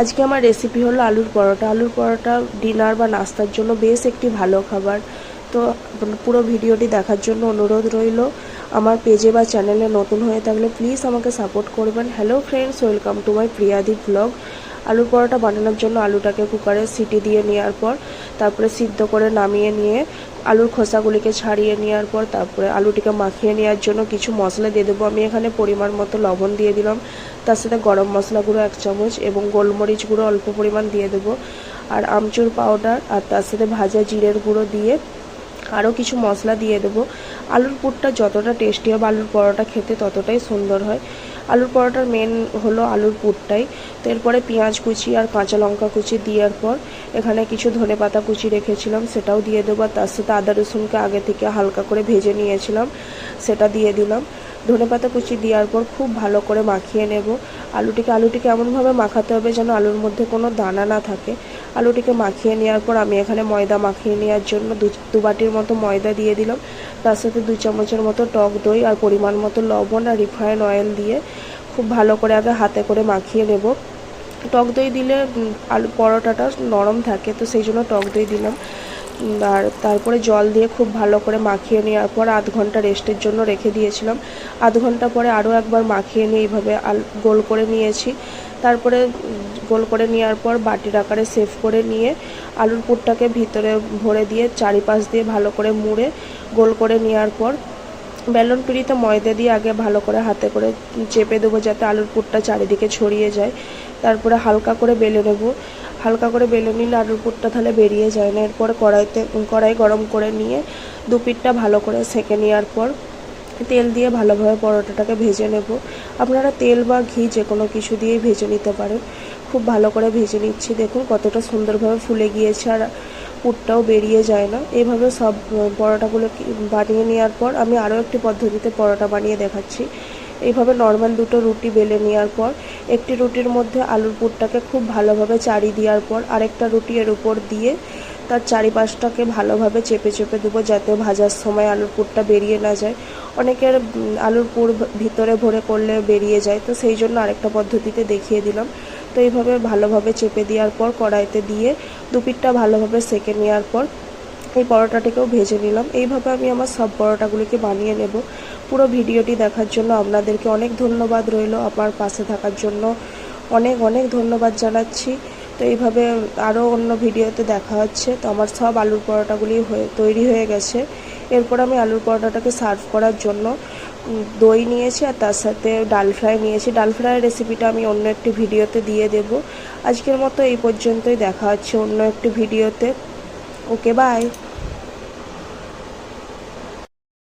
আজকে আমার রেসিপি হলো আলুর পরোটা। আলুর পরোটা ডিনার বা নাস্তার জন্য বেশ একটি ভালো খাবার। তো পুরো ভিডিওটি দেখার জন্য অনুরোধ রইল। আমার পেজে বা চ্যানেলে নতুন হয়ে থাকলে প্লিজ আমাকে সাপোর্ট করবেন। Hello friends welcome to my Priyadi blog আলুর পরোটা বানানোর জন্য আলুটাকে কুকারে সিটি দিয়ে নেওয়ার পর, তারপরে সিদ্ধ করে নামিয়ে নিয়ে আলুর খোসাগুলিকে ছাড়িয়ে নেওয়ার পর, তারপরে আলুটিকে মাখিয়ে নেওয়ার জন্য কিছু মশলা দিয়ে দেবো। আমি এখানে পরিমাণ মতো লবণ দিয়ে দিলাম। তার সাথে গরম মশলা গুঁড়ো এক চামচ এবং গোলমরিচ গুঁড়ো অল্প পরিমাণ দিয়ে দেবো। আর আমচুর পাউডার আর তার সাথে ভাজা জিরের গুঁড়ো দিয়ে আরও কিছু মশলা দিয়ে দেবো। আলুর পুরটা যতটা টেস্টি হবে, আলুর পরোটা খেতে ততটাই সুন্দর হয়। আলুর পরোটার মেন হলো আলুর পুরটাই। তো এরপরে পেঁয়াজ কুচি আর কাঁচা লঙ্কা কুচি দেওয়ার পর এখানে কিছু ধনে পাতা কুচি রেখেছিলাম, সেটাও দিয়ে দেবো। আর তার সাথে আদা রসুনকে আগে থেকে হালকা করে ভেজে নিয়েছিলাম, সেটা দিয়ে দিলাম। ধনে পাতা কুচি দেওয়ার পর খুব ভালো করে মাখিয়ে নেব। আলুটিকে আলুটিকে এমনভাবে মাখাতে হবে যেন আলুর মধ্যে কোনো দানা না থাকে। আলুটিকে মাখিয়ে নেওয়ার পর আমি এখানে ময়দা মাখিয়ে নেওয়ার জন্য দু বাটির মতো ময়দা দিয়ে দিলাম। তার সাথে দুই চামচের মতো টক দই আর পরিমাণ মতো লবণ আর রিফাইন অয়েল দিয়ে খুব ভালো করে আগে হাতে করে মাখিয়ে নেব। টক দই দিলে আলু পরোটাটা নরম থাকে, তো সেই জন্য টক দই দিলাম। আর তারপরে জল দিয়ে খুব ভালো করে মাখিয়ে নেওয়ার পর আধ ঘণ্টা রেস্টের জন্য রেখে দিয়েছিলাম। আধ ঘণ্টা পরে আরও একবার মাখিয়ে নিয়ে এইভাবে গোল করে নিয়েছি। তারপরে গোল করে নেওয়ার পর বাটির আকারে সেভ করে নিয়ে আলুর পুরটাকে ভিতরে ভরে দিয়ে চারিপাশ দিয়ে ভালো করে মুড়ে গোল করে নেওয়ার পর বেলন পিড়িতে ময়দা দিয়ে আগে ভালো করে হাতে করে চেপে দেবো যাতে আলুর পুরটা চারিদিকে ছড়িয়ে যায়। তারপরে হালকা করে বেলে নেব। হালকা করে বেলে নিলে আলুর পুরটা তাহলে বেরিয়ে যায় না। এরপর কড়াইতে, কড়াই গরম করে নিয়ে দু পিঠটা ভালো করে সেঁকে নেওয়ার পর তেল দিয়ে ভালোভাবে পরোটাটাকে ভেজে নেব। আপনারা তেল বা ঘি যে কোনো কিছু দিয়েই ভেজে নিতে পারেন। খুব ভালো করে ভেজে নিচ্ছি। দেখুন কতটা সুন্দরভাবে ফুলে গিয়েছে আর পুরটাও বেরিয়ে যায় না। এইভাবে সব পরোটাগুলো বানিয়ে নেওয়ার পর আমি আরও একটি পদ্ধতিতে পরোটা বানিয়ে দেখাচ্ছি। এইভাবে নর্মাল দুটো রুটি বেলে নেওয়ার পর, একটি রুটির মধ্যে আলুর পুরটাকে খুব ভালোভাবে চারি দেওয়ার পর, আরেকটা রুটি এর উপর দিয়ে তার চারিপাশটাকে ভালোভাবে চেপে চেপে দেবো যাতে ভাজার সময় আলুর পুরটা বেরিয়ে না যায়। অনেকের আলুর পুর ভিতরে ভরে করলে বেরিয়ে যায়, তো সেই জন্য আরেকটা পদ্ধতিতে দেখিয়ে দিলাম। তো এইভাবে ভালোভাবে চেপে দেওয়ার পর, কড়াইতে দিয়ে দুপিটটা ভালোভাবে সেকে নেওয়ার পর, এই পরোটাটিকেও ভেজে নিলাম। এইভাবে আমি আমার সব পরোটাগুলিকে বানিয়ে নেব। পুরো ভিডিওটি দেখার জন্য আপনাদেরকে অনেক ধন্যবাদ রইল আমার পাশে থাকার জন্য। অনেক অনেক ধন্যবাদ জানাচ্ছি। তো এইভাবে আরও অন্য ভিডিওতে দেখা হচ্ছে। তো আমার সব আলুর পরোটাগুলি হয়ে, তৈরি হয়ে গেছে। এরপর আমি আলুর পরোটাটাকে সার্ভ করার জন্য দই নিয়েছি আর তার সাথে ডাল ফ্রাই নিয়েছি। ডাল ফ্রাইয়ের রেসিপিটা আমি অন্য একটি ভিডিওতে দিয়ে দেব। আজকের মতো এই পর্যন্তই। দেখা হচ্ছে অন্য একটি ভিডিওতে। Okay, bye.